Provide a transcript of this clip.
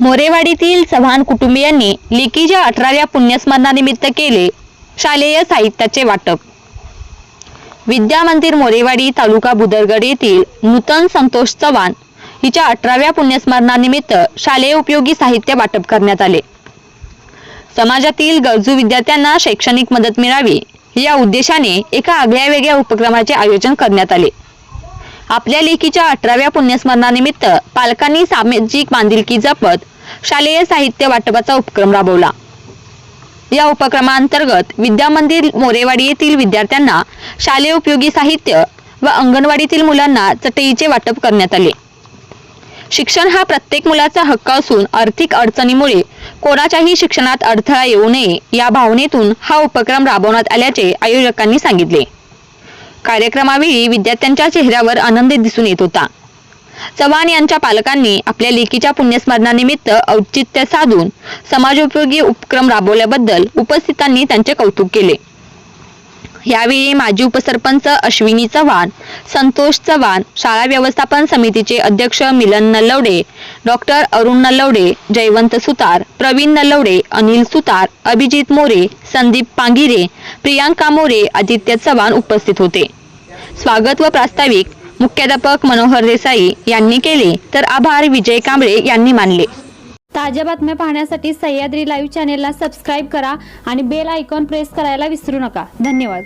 मोरेवाडीतील चव्हाण कुटुंबियांनी लेकीच्या अठराव्या पुण्यस्मरणानिमित्त केले शालेय साहित्याचे वाटप. विद्या मंदिर मोरेवाडी तालुका बुदरगड येथील नूतन संतोष चव्हाण हिच्या अठराव्या पुण्यस्मरणानिमित्त शालेय उपयोगी साहित्य वाटप करण्यात आले. समाजातील गरजू विद्यार्थ्यांना शैक्षणिक मदत मिळावी या उद्देशाने एका आगळ्या वेगळ्या उपक्रमाचे आयोजन करण्यात आले. आपल्या लेखीच्या अठराव्या पुण्यस्मरणानिमित्त पालकांनी सामाजिक बांधिलकी जपत शालेय साहित्य वाटपाचा उपक्रम राबवला. या उपक्रमांतर्गत विद्या मंदिर मोरेवाडी येथील विद्यार्थ्यांना शालेय उपयोगी साहित्य व अंगणवाडीतील मुलांना चटईचे वाटप करण्यात आले. शिक्षण हा प्रत्येक मुलाचा हक्क असून आर्थिक अडचणीमुळे कोणाच्याही शिक्षणात अडथळा येऊ नये या भावनेतून हा उपक्रम राबवण्यात आल्याचे आयोजकांनी सांगितले. कार्यक्रमावेळी विद्यार्थ्यांच्या चेहऱ्यावर आनंद दिसून येत होता. चव्हाण यांच्या पालकांनी आपल्या लेकीच्या पुण्यस्मरणानिमित्त औचित्य साधून समाजोपयोगी उपक्रम राबवल्याबद्दल उपस्थितांनी त्यांचे कौतुक केले. यावेळी माजी उपसरपंच अश्विनी चव्हाण संतोष चव्हाण शाळा व्यवस्थापन समितीचे अध्यक्ष मिलन नल्लवडे डॉक्टर अरुण नल्लवडे जयवंत सुतार प्रवीण नल्लवडे अनिल सुतार अभिजित मोरे संदीप पांगिरे प्रियांका मोरे आदित्य चव्हाण उपस्थित होते. स्वागत व प्रास्ताविक मुख्याध्यापक मनोहर देसाई यांनी केले तर आभार विजय कांबळे यांनी मानले. ताज्या बातम्या पाहण्यासाठी सह्याद्री लाईव्ह चॅनेलला सबस्क्राईब करा आणि बेल आयकॉन प्रेस करायला विसरू नका. धन्यवाद.